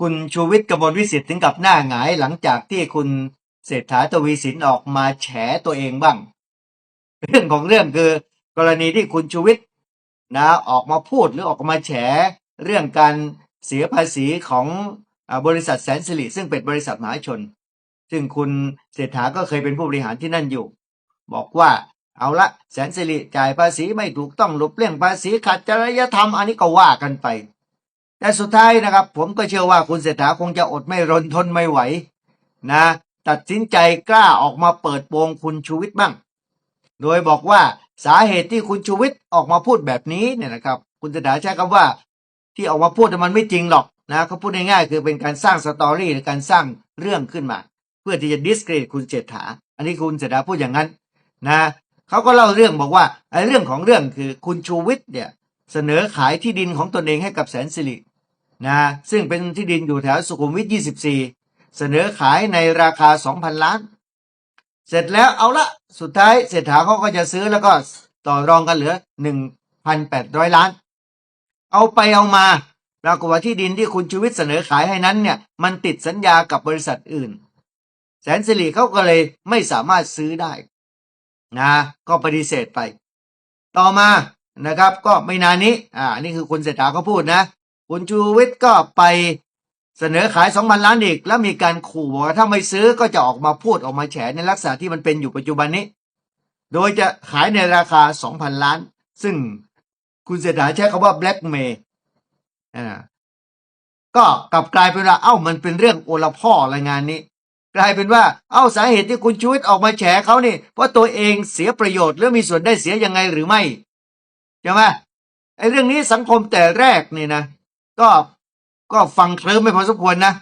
คุณชูวิทย์กบลวิสิทธิ์ถึงกับหน้าหงายหลังจากที่คุณเศรษฐาทวีสินออกมาแฉตัวเองบ้าง เรื่องของเรื่องคือกรณีที่คุณชูวิทย์นะออกมาพูดหรือออกมาแฉเรื่องการเสียภาษีของอบริษัทแสนสิริซึ่งเป็นบริษัทมหาชน ซึ่งคุณเศรษฐาก็เคยเป็นผู้บริหารที่นั่นอยู่ บอกว่าเอาละแสนสิริจ่ายภาษีไม่ถูกต้องหลบเลี่ยงภาษีขัดจริยธรรมอันนี้ก็ว่ากันไป แต่สุดท้ายนะครับ ผมก็เชื่อว่าคุณเศรษฐาคงจะอดไม่รนทนไม่ไหวนะตัดสินใจกล้าออกมาเปิดโปงคุณชูวิทย์บ้าง โดยบอกว่าสาเหตุที่คุณชูวิทย์ออกมาพูดแบบนี้เนี่ยนะครับ คุณเศรษฐาใช้คำว่า ที่ออกมาพูดมันไม่จริงหรอกนะเขาพูดง่ายๆคือเป็นการสร้างสตอรี่หรือการสร้างเรื่องขึ้นมา เพื่อที่จะดิสเครดิตคุณเศรษฐา อันนี้คุณเศรษฐาพูดอย่างนั้นนะเขาก็เล่าเรื่องบอกว่าไอ้เรื่องของเรื่องคือคุณชูวิทย์เนี่ยเสนอขายที่ดินของตนเองให้กับแสนสิริ นะซึ่งเป็นที่ดินอยู่แถวสุขุมวิท 24 เสนอขายในราคา 2,000 ล้าน เสร็จแล้วเอาละสุดท้ายเศรษฐาเขาก็จะซื้อแล้วก็ต่อรองกันเหลือ 1,800 ล้าน เอาไปเอามาปรากฏว่าที่ดินที่คุณชูวิทย์เสนอขายให้นั้นเนี่ยมันติดสัญญากับบริษัทอื่น แสนสิริเขาก็เลยไม่สามารถซื้อได้นะก็ปฏิเสธไป ต่อมานะครับก็ไม่นานนี้อ่านี่คือคุณเศรษฐาเขาพูดนะ คุณชูวิทย์ก็ไปเสนอขายสองพันล้านอีก แล้วมีการขู่บอกว่าถ้าไม่ซื้อก็จะออกมาพูดออกมาแฉในลักษณะที่มันเป็นอยู่ปัจจุบันนี้ โดยจะขายในราคาสองพันล้าน ซึ่งคุณเศรษฐาใช้คำว่า blackmail อ่าก็กลับกลายเป็นว่าเอ้ามันเป็นเรื่องโอลพ่อรายงานนี้ กลายเป็นว่าเอ้าสาเหตุที่คุณชูวิทย์ออกมาแฉเขานี่เพราะตัวเองเสียประโยชน์หรือมีส่วนได้เสียยังไงหรือไม่ใช่ไหมไอ้เรื่องนี้สังคมแต่แรกนี่นะ ก็ก็ฟังเคลิ้มไม่พอสมควรนะ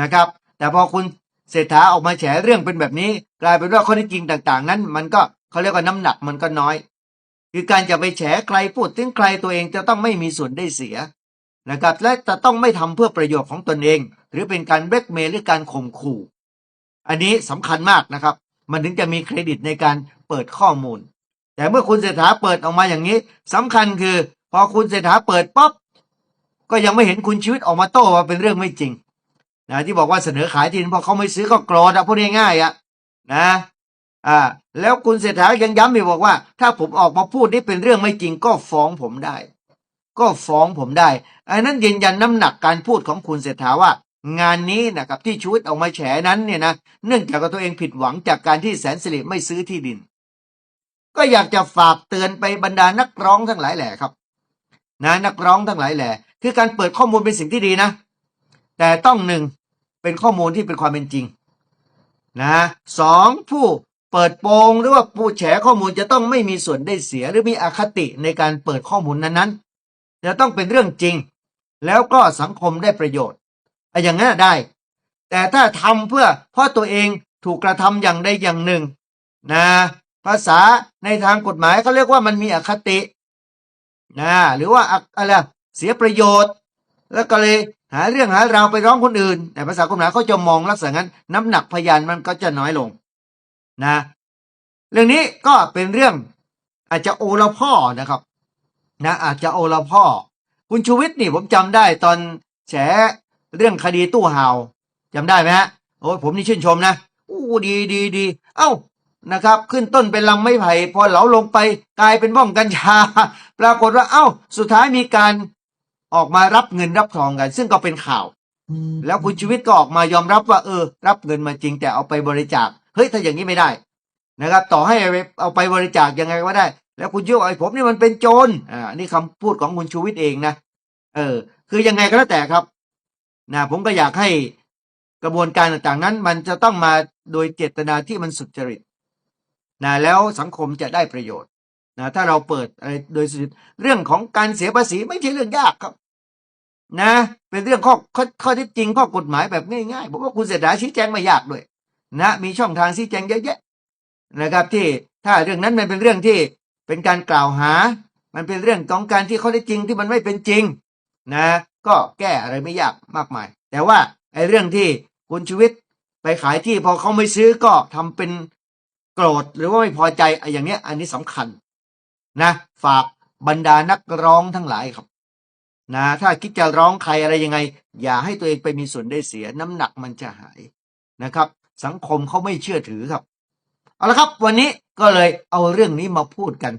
นะครับ แต่พอคุณเศรษฐาออกมาแฉเรื่องเป็นแบบนี้ กลายเป็นว่าข้อท็จจริงต่าง ๆ นั้น มันก็เขาเรียกว่าน้ำหนักมันก็น้อย คือการจะไปแฉใครพูดถึงใครตัวเองจะต้องไม่มีส่วนได้เสียนะครับและจะต้องไม่ทำเพื่อประโยชน์ของตนเอง หรือเป็นการแบล็กเมย์หรือการข่มขู่ อันนี้สำคัญมากนะครับ มันถึงจะมีเครดิตในการเปิดข้อมูล แต่เมื่อคุณเศรษฐาเปิดออกมาอย่างนี้สำคัญคือ พอคุณเศรษฐาเปิดป๊อป ก็ยังไม่เห็นคุณชีวิตออกมาโต้ว่าเป็นเรื่องไม่จริงนะที่บอกว่าเสนอขายที่ดินพอเขาไม่ซื้อก็โกรธอะพูดง่ายๆอะนะอ่าแล้วคุณเศรษฐายังย้ำอีกบอกว่า ถ้าผมออกมาพูดนี่เป็นเรื่องไม่จริงก็ฟ้องผมได้ ก็ฟ้องผมได้อันนั้นยืนยันน้ำหนักการพูดของคุณเศรษฐาว่า งานนี้นะครับที่ชูวิทออกมาแฉนั้นเนี่ยนะเนื่องจากตัวเองผิดหวังจากการที่แสนสิริไม่ซื้อที่ดิน ก็อยากจะฝากเตือนไปบรรดานักร้องทั้งหลายแหล่ครับนะนักร้องทั้งหลายแหล่คือการเปิดข้อมูลเป็นสิ่งที่ดีนะ แต่ต้องหนึ่งเป็นข้อมูลที่เป็นความเป็นจริงนะสองผู้เปิดโปงหรือว่าผู้แฉข้อมูลจะต้องไม่มีส่วนได้เสียหรือมีอคติในการเปิดข้อมูลนั้นๆจะต้องเป็นเรื่องจริง แล้วก็สังคมได้ประโยชน์ไอ้อย่างนั้นได้ แต่ถ้าทำเพื่อเพราะตัวเองถูกกระทำอย่างใดอย่างหนึ่งนะภาษาในทางกฎหมายเขาเรียกว่ามันมีอคตินะหรือว่าอะไร เสียประโยชน์ แล้วก็เลยหาเรื่องหาราวไปร้องคนอื่น แต่ภาษากฎหมายเขาจะมองลักษณะนั้นน้ำหนักพยานมันก็จะน้อยลงนะ เรื่องนี้ก็เป็นเรื่องอาจจะโอละพ่อนะครับ นะ อาจจะโอละพ่อ คุณชูวิทย์นี่ผมจำได้ตอนแฉเรื่องคดีตู้ห่าวจำได้ไหมฮะโอ้ผมนี่ชื่นชมนะอู้ดีดีดีเอ้านะครับ ขึ้นต้นเป็นลำไม้ไผ่พอเหลาลงไปกลายเป็นบ้องกัญชา ปรากฏว่าเอ้า สุดท้ายมีการ ออกมารับเงินรับทองกัน ซึ่งก็เป็นข่าว แล้วคุณชูวิทย์ก็ออกมายอมรับว่า เออ รับเงินมาจริงแต่เอาไปบริจาคเฮ้ยถ้าอย่างนี้ไม่ได้นะครับ ต่อให้เอาไปบริจาคยังไงก็ได้ แล้วคุณชูวิทย์บอกไอ้ผมนี่มันเป็นโจรอ่านี่คำพูดของคุณชูวิทย์เองนะเออ คือยังไงก็แล้วแต่ครับนะผมก็อยากให้กระบวนการต่างๆนั้น มันจะต้องมาโดยเจตนาที่มันสุจริตนะแล้วสังคมจะได้ประโยชน์ นะถ้าเราเปิดอะไรโดยสุจริตเรื่องของการเสียภาษีไม่ใช่เรื่องยากครับ นะ เป็นเรื่องข้อข้อข้อที่จริงข้อกฎหมายแบบง่ายๆผมว่าคุณเศรษฐาชี้แจงไม่ยากด้วย นะมีช่องทางชี้แจงเยอะแยะนะครับ ที่ถ้าเรื่องนั้นมันเป็นเรื่องที่เป็นการกล่าวหา มันเป็นเรื่องของการที่ข้อท็จจริงที่มันไม่เป็นจริง นะ ก็แก้อะไรไม่ยากมากมาย แต่ว่าไอ้เรื่องที่คุณชีวิตไปขายที่พอเขาไม่ซื้อก็ทำเป็นโกรธหรือว่าไม่พอใจไอ้อย่างเนี้ย อันนี้สำคัญ นะฝากบรรดานักร้องทั้งหลายครับ นะ ถ้าคิดจะร้องใครอะไรยังไง อย่าให้ตัวเองไปมีส่วนได้เสียน้ำหนักมันจะหายนะครับ สังคมเขาไม่เชื่อถือครับ เอาละครับ วันนี้ก็เลยเอาเรื่องนี้มาพูดกัน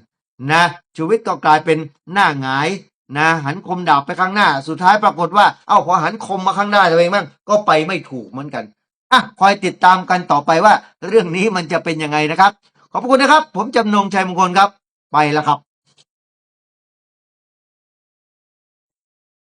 นะชูวิทย์ก็กลายเป็นหน้าหงายนะหันคมดาบไปข้างหน้า สุดท้ายปรากฏว่า เอ้าพอหันคมมาข้างหน้าตัวเองบ้างก็ไปไม่ถูกเหมือนกันอะคอยติดตามกันต่อไปว่า เรื่องนี้มันจะเป็นยังไงนะครับ ขอบคุณนะครับ ผมจำนงชัยมงคลครับ ไปแล้วครับ